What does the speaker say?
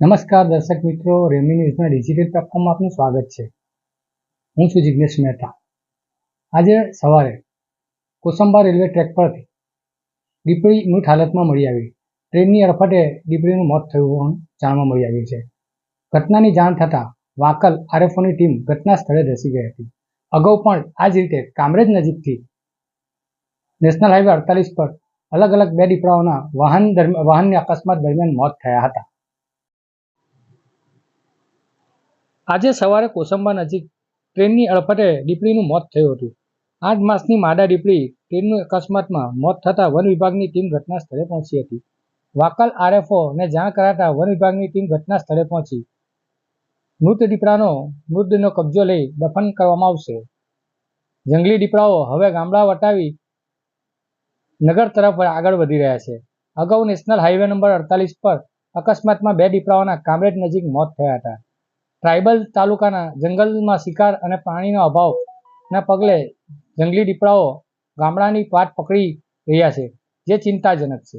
નમસ્કાર દર્શક મિત્રો રેમી ન્યૂઝના ડિજિટલ પ્લેટફોર્મમાં આપનું સ્વાગત છે. હું છું જિજ્ઞેશ મહેતા. આજે સવારે કોસંબા રેલવે ટ્રેક પરથી દીપડી મૃત હાલતમાં મળી આવી. ટ્રેનની અડફટે દીપડીનું મોત થયું હોવાનું જાણવા મળી આવ્યું છે. ઘટનાની જાણ થતાં વાકલ આરએફઓની ટીમ ઘટના સ્થળે ધસી ગઈ હતી. અગાઉ પણ આ જ રીતે કામરેજ નજીકથી નેશનલ હાઈવે અડતાલીસ પર અલગ અલગ બે દીપડાઓના વાહન દરમિયાન વાહનની અકસ્માત દરમિયાન મોત થયા હતા. આજે સવારે કોસંબા નજીક ટ્રેનની અડફટે દીપડીનું મોત થયું હતું. આઠ માસની માદા દીપડી ટ્રેનનું અકસ્માતમાં મોત થતાં વન વિભાગની ટીમ ઘટના સ્થળે પહોંચી હતી. વાકલ આરએફઓ ને જાણ કરાતા વન વિભાગની ટીમ ઘટના સ્થળે પહોંચી. મૃત દીપડાનો મૃતદેહનો કબજો લઈ દફન કરવામાં આવશે. જંગલી દીપડાઓ હવે ગામડા વટાવી નગર તરફ આગળ વધી રહ્યા છે. અગાઉ નેશનલ હાઈવે નંબર અડતાલીસ પર અકસ્માતમાં બે દીપડાઓના કામરેજ નજીક મોત થયા હતા. ટ્રાઇબલ તાલુકાના જંગલમાં શિકાર અને પાણીનો અભાવના પગલે જંગલી દીપડાઓ ગામડાની પાટ પકડી રહ્યા છે, જે ચિંતાજનક છે.